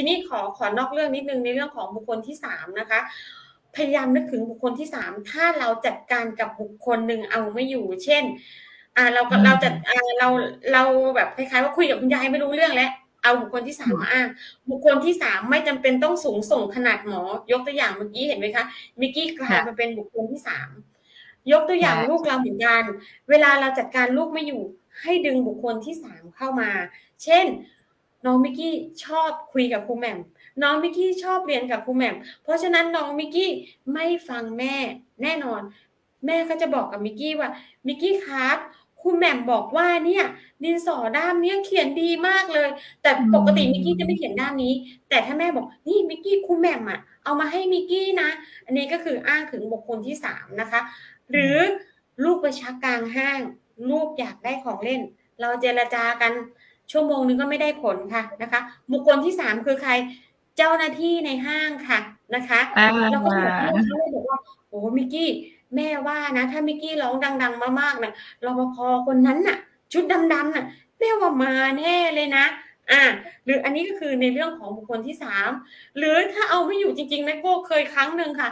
ทีนี้ขอขอนอกเรื่องนิดนึงในเรื่องของบุคคลที่สามนะคะพยายามนึกถึงบุคคลที่สามถ้าเราจัดการกับบุคคลหนึ่งเอาไม่อยู่ เช่นอ่าเราก็อืมเราจัดอ่าเราเราแบบคล้ายๆว่าคุยกับคุณยายไม่รู้เรื่องแล้วเอาบุคคลที่สามมาอ้างบุคคลที่สามไม่จำเป็นต้องสูงส่งขนาดหมอ ยกตัวอย่างเมื่อกี้เห็นไหมคะมิกกี้กลายมาเป็นบุคคลที่สามยกตัวอย่างค่ะลูกเราเหมือนกันเวลาเราจัดการลูกไม่อยู่ ให้ดึงบุคคลที่สามเข้ามา เช่น น้องมิกกี้ชอบคุยกับครูแหม่มน้องมิกกี้ชอบเรียนกับครูแหม่มเพราะฉะนั้นน้องมิกกี้ไม่ฟังแม่แน่นอน แม่ก็จะบอกกับมิกกี้ว่ามิกกี้ครับครูแหม่มบอกว่าเนี่ยดินสอด้ามเนี้ยเขียนดีมากเลย แต่ปกติมมิกกี้จะไม่เขียนด้ามนี้ แต่ถ้าแม่บอกนี่มิกกี้ครูแหม่มอะเอามาให้มิกกี้นะ อันนี้ก็คืออ้างถึงบุคคลที่สามนะคะ หรือลูกไปชักกลางห้าง ลูกอยากได้ของเล่น เราเจรจากัน ชั่วโมงนึงก็ไม่ได้ผลค่ะนะคะ บุคคลที่สามคือใคร เจ้าหน้าที่ในห้างค่ะนะคะอ่าแล้วก็บอกลูกเขาเลยบอกว่าโอ้มิกกี้แม่ว่านะ ถ้ามิกกี้ร้องดัง ๆ มากๆเนี่ยรปภคนนั้นน่ะ ชุดดำๆน่ะแม่ว่ามาแน่เลยนะอ่าหรืออันนี้ก็คือในเรื่องของบุคคลที่สามหรือถ้าเอาไม่อยู่จริงๆแม่โก้เคยครั้งหนึ่งค่ะ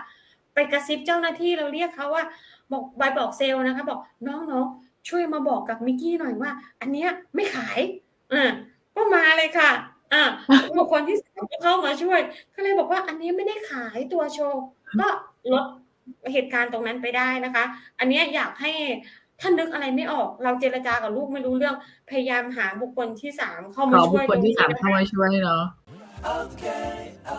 ไปกระซิบเจ้าหน้าที่เราเรียกเขาว่า บอกใบบอกเซลล์นะคะ บอกน้องๆช่วยมาบอกกับมิกกี้หน่อยว่า อันเนี้ยไม่ขาย อ่าก็มาเลยค่ะ อ่าบุคคลที่สามก็เข้ามาช่วย ก็เลยบอกว่าอันนี้ไม่ได้ขายตัวโชว์ ก็ลดเหตุการณ์ตรงนั้นไปได้นะคะ อันเนี้ยอยากให้ถ้านึกอะไรไม่ออก เราเจรจากับลูกไม่รู้เรื่อง พยายามหาบุคคลที่สามเข้าขมาอช่บุวคยคลที่ตรงสามนี้เข้ามาช่วยเนาะ Okay, okay.